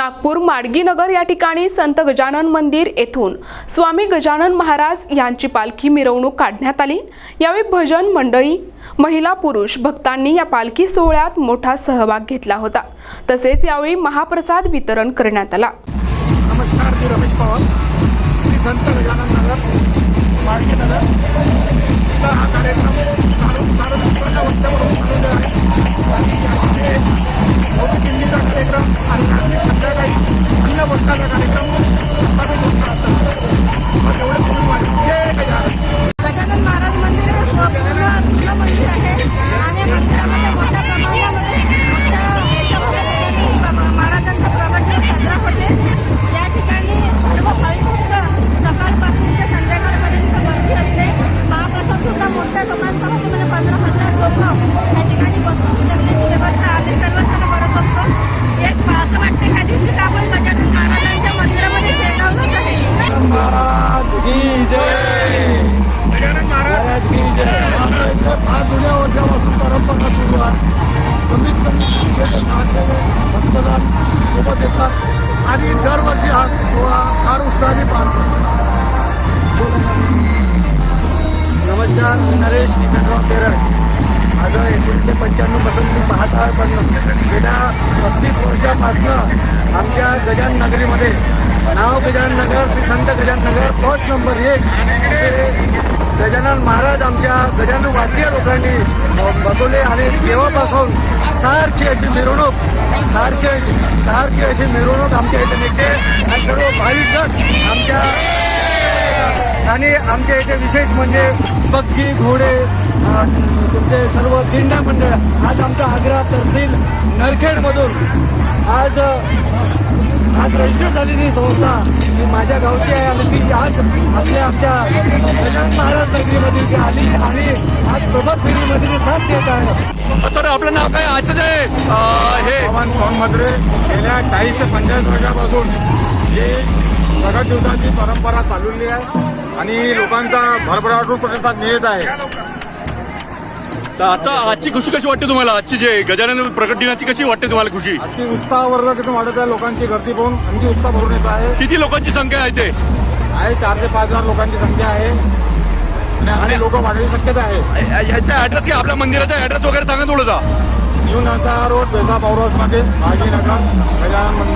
नागपूर माडगीनगर या ठिकाणी संत गजानन मंदिर येथून स्वामी गजानन महाराज यांची पालखी मिरवणूक काढण्यात आली. यावेळी भजन मंडळी महिला पुरुष भक्तांनी या पालखी सोहळ्यात मोठा सहभाग घेतला होता. तसेच यावेळी महाप्रसाद वितरण करण्यात आला. नमस्कार मी रमेश पवार. संध्याकाळी अन्न भोजनाचा कार्यक्रम गजानन महाराज की जय गजानन महाराज की जय आमच्या इथे फार जुन्या वर्षापासून परंपरा सुरू आहे कमीत कमी तीनशे ते सहाशे भक्तगण सोबत येतात आणि दरवर्षी हा सोहळा फार उत्साहाने पार नमस्कार. मी नरेश निकटराव केरळ माझं एकोणीसशे पंच्याण्णवपासून मी पाहत आहे पण गेल्या पस्तीस वर्षापासून आमच्या गजान नगरीमध्ये नाव गजानन नगर श्री संत गजानन नगर प्लॉट नंबर एक. गजानन महाराज आमच्या गजानन वासीय लोकांनी बसवले आणि जेव्हापासून सारखी अशी मिरवणूक सारखी अशी सारखी अशी मिरवणूक आमच्या इथे निघते. आणि सर्व भाविक आमच्या आणि आमच्या इथे विशेष म्हणजे बग्गी घोडे तुमचे सर्व दिंड्या मंडळ आज आमचा आग्रा तहसील नरखेडमधून आज आज रजिस्टर झालेली संस्था. ही माझ्या गावची आहे आणि ती आज आपल्या आमच्या गजानन महाराज नगरीमध्ये ती आली आणि आज प्रभात फेरीमध्ये साथ देत आहे. सर आपलं नाव काय? आजचं जे अं, हे हवामान फॉर्ममध्ये गेल्या चाळीस ते पंचेचाळीस वर्षापासून ही प्रगट दिवसाची परंपरा चालवली आहे आणि लोकांचा भरभराटून प्रतिसाद मिळत आहे. तर आजचा आजची खुशी कशी वाटते तुम्हाला? आजची जे गजानन प्रकट दिनाची कशी वाटते तुम्हाला खुशी? आजची उत्साह तिथून वाढत आहे लोकांची गर्दी पाहून आणखी उत्साह भरून येत आहे. किती लोकांची संख्या आहे ते? आहे चार ते पाच हजार लोकांची संख्या आहे. आणि लोक वाढण्याची शक्यता आहे. याचा ऍड्रेस की आपल्या मंदिराचा ऍड्रेस वगैरे सांगा थोडासा. न्यू नरसा रोड बेसा पावरोस मध्ये मागी नगर गजानन